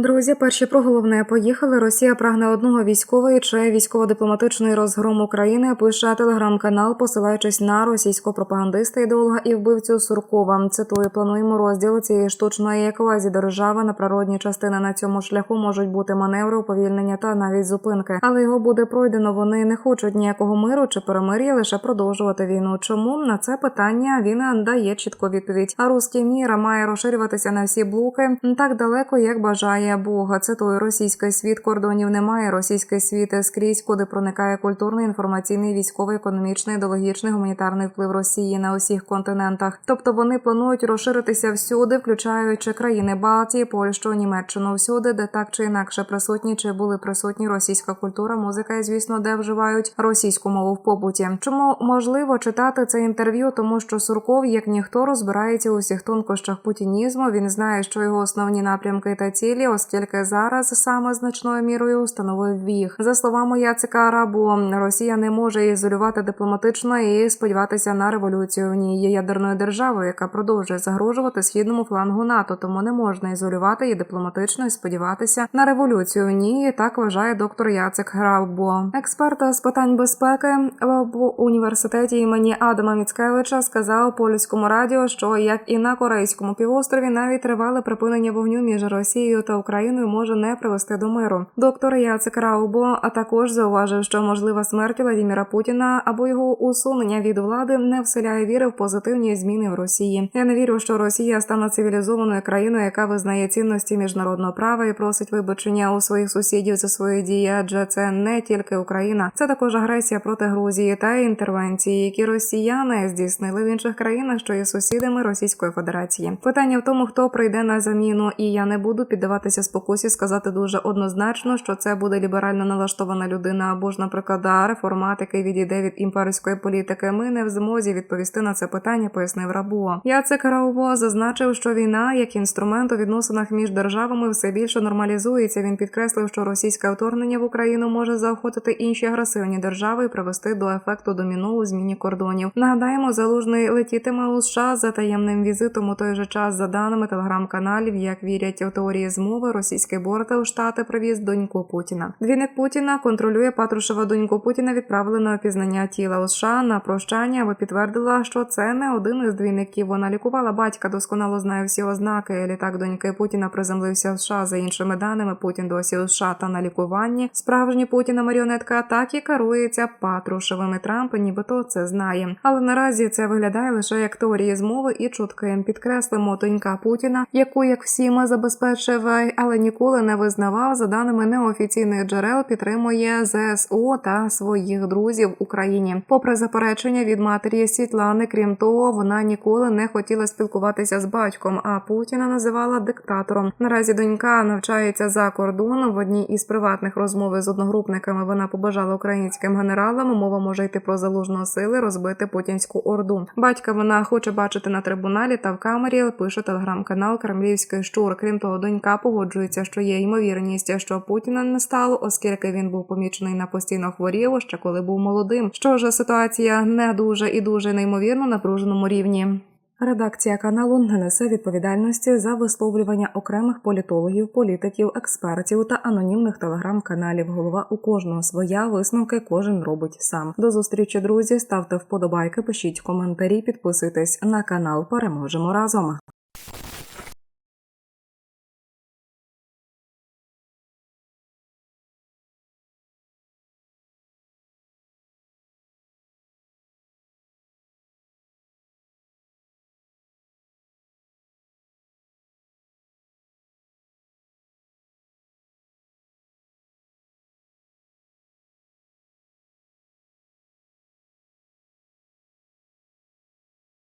Друзі, перші про головне поїхали. Росія прагне одного військової чи військово-дипломатичний розгром України. Пише телеграм-канал, посилаючись на російського пропагандиста, ідеолога і вбивцю Суркова. Цитую, плануємо розділ цієї штучної квазідержави на природні частини на цьому шляху можуть бути маневри, уповільнення та навіть зупинки, але його буде пройдено. Вони не хочуть ніякого миру чи перемир'я, лише продовжувати війну. Чому на це питання він дає чітку відповідь? А руський мір має розширюватися на всі блоки так далеко, як бажає Бога. Цитую, російський світ кордонів немає. Російський світ скрізь, куди проникає культурний, інформаційний, військовий, економічний, ідеологічний, гуманітарний вплив Росії на усіх континентах. Тобто вони планують розширитися всюди, включаючи країни Балтії, Польщу, Німеччину, всюди, де так чи інакше присутні чи були присутні російська культура, музика і звісно, де вживають російську мову в побуті. Чому можливо читати це інтерв'ю? Тому що Сурков, як ніхто, розбирається у всіх тонкощах путінізму. Він знає, що його основні напрямки та цілі, оскільки зараз саме значною мірою встановив їх. За словами Яцика Арабу, Росія не може ізолювати дипломатично і сподіватися на революцію. В ній є ядерною яка продовжує загрожувати східному флангу НАТО, тому не можна ізолювати її дипломатично і сподіватися на революцію. в ній так вважає доктор Яцик Грабо. Експерт з питань безпеки в університеті імені Адама Міцкевича сказав польському радіо, що як і на корейському півострові навіть тривале припинення вогню між Росією та Україною може не привести до миру. Доктор Яцек Раубо а також зауважив, що можлива смерть Владіміра Путіна або його усунення від влади не вселяє віри в позитивні зміни в Росії. Я не вірю, що Росія стане цивілізованою країною, яка визнає цінності міжнародного права і просить вибачення у своїх сусідів за свої дії, адже це не тільки Україна, це також агресія проти Грузії та інтервенції, які росіяни здійснили в інших країнах, що є сусідами Російської Федерації. Питання в тому, хто прийде на заміну, і я не буду піддаватися спокусі сказати дуже однозначно, що це буде ліберально налаштована людина або ж, наприклад, реформат, який відійде від імперської політики. Ми не в змозі відповісти на це питання, пояснив Рабуо. Яцек Раубо зазначив, що війна як інструмент у відносинах між державами все більше нормалізується. Він підкреслив, що російське вторгнення в Україну може заохотити інші агресивні держави і привести до ефекту доміно у зміні кордонів. Нагадаємо, залужний летітиме у США за таємним візитом у той же час, за даними телеграм-каналів, як вірять у теорії змови, російський борта у штати привіз доньку Путіна. Двійник Путіна контролює Патрушева доньку Путіна. Відправили на опізнання тіла у США на прощання, аби підтвердила, що це не один із двійників. Вона лікувала батька, досконало знає всі ознаки. Літак доньки Путіна приземлився в США. За іншими даними, Путін досі у США та на лікуванні. Справжній Путіна маріонетка так і керується Патрушевим. І Трамп нібито це знає. Але наразі це виглядає лише як теорії змови і чутки. Підкреслимо донька Путіна, яку як всіма забезпечив, але ніколи не визнавав за даними неофіційних джерел. Підтримує ЗСУ та своїх друзів в Україні. Попри заперечення від матері Світлани, крім того, вона ніколи не хотіла спілкуватися з батьком. А Путіна називала диктатором. Наразі донька навчається за кордоном. В одній із приватних розмов з одногрупниками вона побажала українським генералам. Мова може йти про залужного сили розбити путінську орду. Батька вона хоче бачити на трибуналі та в камері. Пише телеграм-канал Кремлівський щур. Крім того, донька погоджується, що є ймовірність, що Путіна не стало, оскільки він був помічений на постійно хворів, ще коли був молодим. Що ж ситуація не дуже і дуже неймовірно напруженому рівні. Редакція каналу не несе відповідальності за висловлювання окремих політологів, політиків, експертів та анонімних телеграм-каналів. Голова у кожного своя висновки кожен робить сам. До зустрічі, друзі. Ставте вподобайки, пишіть коментарі, підписуйтесь на канал. Переможемо разом.